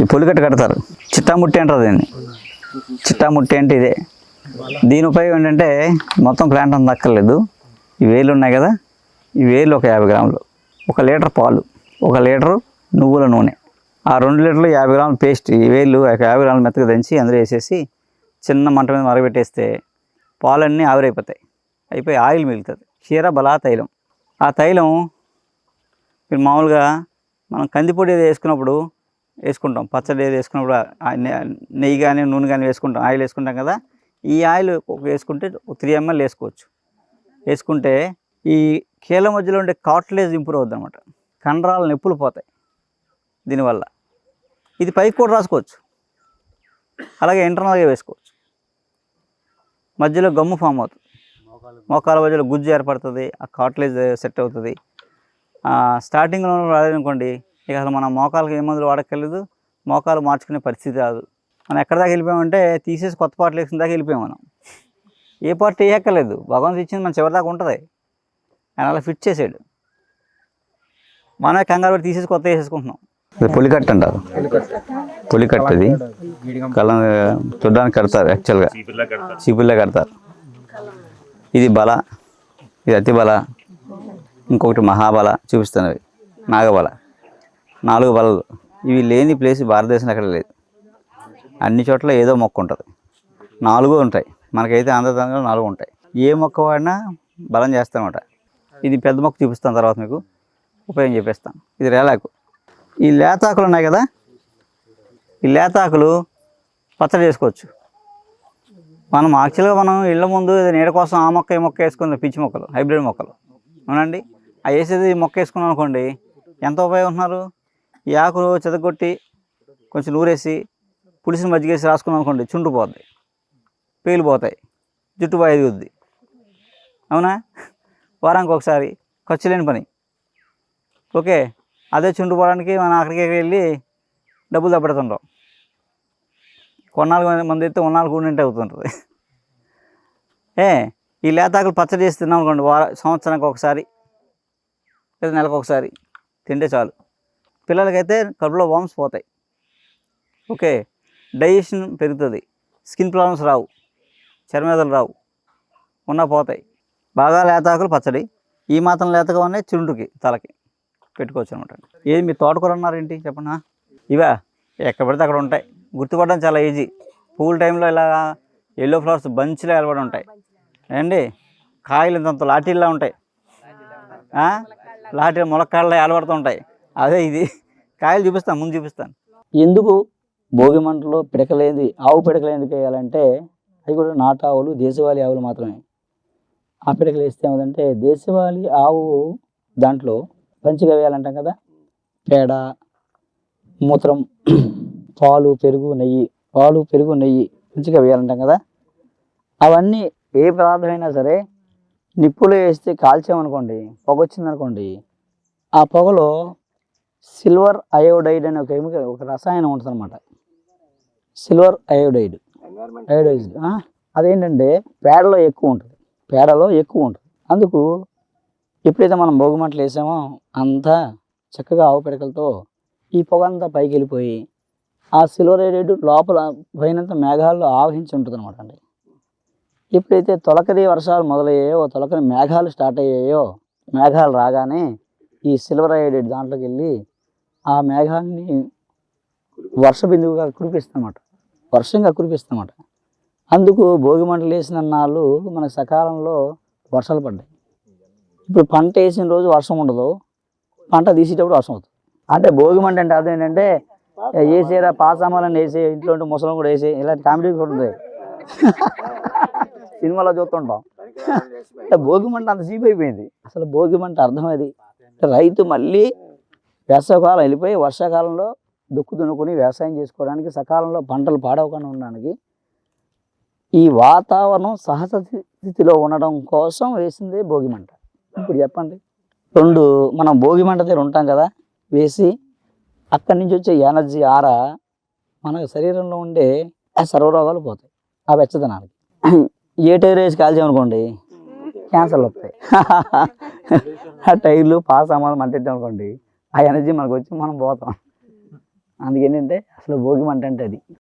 ఈ పొలికట్ట కడతారు. చిట్టాముట్టి అంటారు దీన్ని. చిట్టాముట్టి అంటే ఇదే. దీని ఉపయోగం ఏంటంటే మొత్తం ప్లాంట్ అంత దక్కర్లేదు ఈ వేలు ఉన్నాయి కదా ఈ వేలు ఒక యాభై గ్రాములు. ఒక లీటర్ పాలు ఒక లీటరు నువ్వుల నూనె. ఆ రెండు లీటర్లు యాభై గ్రాముల పేస్ట్ ఈ వేలు ఒక యాభై గ్రాముల మెత్తగా దంచి అందులో వేసేసి చిన్న మంట మీద మరగబెట్టేస్తే పాలన్నీ ఆవిరైపోతాయి. అయిపోయి ఆయిల్ మిగులుతుంది. క్షీర బలా తైలం. ఆ తైలం మీరు మామూలుగా మనం కందిపొడి ఏదో వేసుకున్నప్పుడు వేసుకుంటాం. పచ్చడి ఏది వేసుకున్నప్పుడు ఆ నెయ్యి కానీ నూనె కానీ వేసుకుంటాం. ఆయిల్ వేసుకుంటాం కదా ఈ ఆయిల్ ఒక వేసుకుంటే త్రీ ఎంఎల్ వేసుకోవచ్చు. వేసుకుంటే ఈ కీళ్ళ మధ్యలో ఉండే కాట్లేజ్ ఇంప్రూవ్ అవుద్ది అనమాట కండరాలు నొప్పులు పోతాయి దీనివల్ల. ఇది పైకి కూడా రాసుకోవచ్చు. అలాగే ఇంటర్నల్గా వేసుకోవచ్చు. మధ్యలో గమ్ము ఫామ్ అవుతుంది. మోకాల మధ్యలో గుజ్జు ఏర్పడుతుంది ఆ కాట్లేజ్ సెట్ అవుతుంది. స్టార్టింగ్లో రాలేదనుకోండి ఇక అసలు మన మోకాలకి ఏ మందులు వాడక్కర్లేదు. మోకాలు మార్చుకునే పరిస్థితి రాదు. మనం ఎక్కడ దాకా వెళ్ళిపోయామంటే తీసేసి కొత్త పాటలు వేసిన దాకా వెళ్ళిపోయాం మనం. ఏ పార్టీ వేయక్కర్లేదు. భగవంతు ఇచ్చింది మన చివరి దాకా ఉంటుంది. ఆయన అలా ఫిట్ చేసాడు. మనమే కంగారు పడి తీసేసి కొత్త వేసేసుకుంటున్నాం. పులికట్ట అంటారు పులికట్ట ఇది కళ్ళ చూడడానికి కడతారు యాక్చువల్గా. చీపుల్లా కడతారు. ఇది బల. ఇది అతి బల ఇంకొకటి మహాబల. చూపిస్తున్నవి. నాగబల. నాలుగు బలలు ఇవి లేని ప్లేస్ భారతదేశంలో ఎక్కడ లేదు. అన్ని చోట్ల ఏదో మొక్క ఉంటుంది. నాలుగు ఉంటాయి. మనకైతే ఆంధ్రప్రదేశ్లో నాలుగు ఉంటాయి. ఏ మొక్క వాడినా బలం చేస్తానమాట. ఇది పెద్ద మొక్క చూపిస్తాను తర్వాత మీకు. ఉపయోగం చెప్పేస్తాను. ఇది రేలాకు. ఈ లేతాకులు ఉన్నాయి కదా? ఈ లేతాకులు పచ్చడి చేసుకోవచ్చు. మనం యాక్చువల్గా మనం ఇళ్ళ ముందు నీడ కోసం ఆ మొక్క ఈ మొక్క వేసుకుంది పిచ్చి మొక్కలు హైబ్రిడ్ మొక్కలు. అవునండి? ఆ వేసేది మొక్క వేసుకున్నాం అనుకోండి ఎంత ఉపయోగం ఉంటున్నారు? ఈ ఆకులు చెదగొట్టి కొంచెం నూరేసి పులిసిన మజ్జిగేసి రాసుకున్నాం అనుకోండి చుంటు పేలిపోతాయి జుట్టు బాగా ఎదుగుద్ది అవునా? వారానికి ఒకసారి. ఖర్చు లేని పని. ఓకే. అదే చుంటు పోవడానికి మనం అక్కడికి వెళ్ళి డబ్బులు తప్పడుతుంటాం. కొన్నాళ్ళు మంది అయితే ఉన్నాళ్ళు కూడింటే అవుతుంటుంది. ఏ ఈ లేతాకులు పచ్చడి చేసి తిన్నాం అనుకోండి వార సంవత్సరానికి ఒకసారి లేదా నెలకు ఒకసారి తింటే చాలు. పిల్లలకైతే కడుపులో వామ్స్ పోతాయి. ఓకే. డైజెషన్ పెరుగుతుంది. స్కిన్ ప్రాబ్లమ్స్ రావు. చర్మేదలు రావు. ఉన్నా పోతాయి. బాగా లేతాకులు పచ్చడి. ఈ మాత్రం లేతగా ఉన్నాయి. చుండుకి తలకి పెట్టుకోవచ్చు అనమాట. ఏది మీ తోటకూర అన్నారేంటి చెప్పండి ఇవా? ఎక్కడ పడితే అక్కడ ఉంటాయి. గుర్తుపడడం చాలా ఈజీ. పూల టైంలో ఇలా ఎల్లో ఫ్లవర్స్ బంచ్లో ఏర్పడి ఉంటాయి. ఏండి కాయలు ఇంత లాఠీల్లా ఉంటాయి. లాఠీలు ములక్కాళ్ళ ఏలబడుతూ ఉంటాయి. అదే ఇది. కాయలు చూపిస్తాను ముందు చూపిస్తాను. ఎందుకు? భోగి మంటలో పిడకలేంది ఆవు పిడకలు ఎందుకు వేయాలంటే అవి కూడా నాటు ఆవులు దేశవాళీ ఆవులు మాత్రమే. ఆ పిడకలు వేస్తే ఏమిటంటే దేశవాళీ ఆవు దాంట్లో పంచిగా వేయాలంటాం కదా పేడ మూత్రం పాలు పెరుగు నెయ్యి పాలు పెరుగు నెయ్యి మంచిగా వేయాలంటాం కదా. అవన్నీ ఏ పదార్థమైనా సరే నిప్పులు వేస్తే కాల్చామనుకోండి పొగ వచ్చిందనుకోండి ఆ పొగలో సిల్వర్ అయోడైడ్ అనే ఒక కెమికల్ ఒక రసాయనం ఉంటుంది అనమాట సిల్వర్ అయోడైడ్. అయోడైడ్. అదేంటంటే పేడలో ఎక్కువ ఉంటుంది. పేడలో ఎక్కువ ఉంటుంది. అందుకు ఎప్పుడైతే మనం భోగిమంటలు వేసామో అంతా చక్కగా ఆవు పిడకలతో ఈ పొగ అంతా పైకి వెళ్ళిపోయి ఆ సిల్వర్ అయోడైడ్ లోపల పైనంత మేఘాల్లో ఆవహించి ఉంటుంది అనమాట అండి. ఎప్పుడైతే తొలకరి వర్షాలు మొదలయ్యాయో తొలకరి మేఘాలు స్టార్ట్ అయ్యాయో మేఘాలు రాగానే ఈ సిల్వర్ అయోడైడ్ దాంట్లోకి వెళ్ళి ఆ మేఘాన్ని వర్ష బిందువుగా కురిపిస్తామన్నమాట వర్షంగా కురిపిస్తామన్నమాట అందుకు భోగి మంటలు వేసిన నాళ్ళు మనకు సకాలంలో వర్షాలు పడ్డాయి. ఇప్పుడు పంట వేసిన రోజు వర్షం ఉండదు. పంట తీసేటప్పుడు వర్షం అవుతుంది. అంటే భోగి మంట అంటే అర్థం ఏంటంటే వేసేరా పాసామాలని వేసే ఇంట్లో ఉంటే ముసలం కూడా వేసే ఇలాంటి కామెడీ కూడా ఉంటుంది సినిమాలో చూస్తుంటాం. అంటే భోగి మంట అంత సీప్ అయిపోయింది. అసలు భోగి మంట అర్థం అది. రైతు మళ్ళీ వేసవకాలం వెళ్ళిపోయి వర్షాకాలంలో దుక్కు దున్నుకొని వ్యవసాయం చేసుకోవడానికి సకాలంలో పంటలు పాడవకుండా ఉండడానికి ఈ వాతావరణం సహజ స్థితిలో ఉండడం కోసం వేసింది భోగిమంట ఇప్పుడు చెప్పండి. రెండు మనం భోగిమంట దగ్గర ఉంటాం కదా వేసి అక్కడి నుంచి వచ్చే ఎనర్జీ ఆర మన శరీరంలో ఉండే ఆ సర్వరోగాలు పోతాయి ఆ వెచ్చదనానికి ఏ టైర్ వేసి కాల్చామనుకోండి క్యాన్సర్లు వస్తాయి. ఆ టైర్లు పాస్ అమ్మాలి మంటెట్టామనుకోండి ఆ ఎనర్జీ మనకు వచ్చి మనం పోతాం. అందుకేంటంటే అసలు భోగి మంట అంటే అది.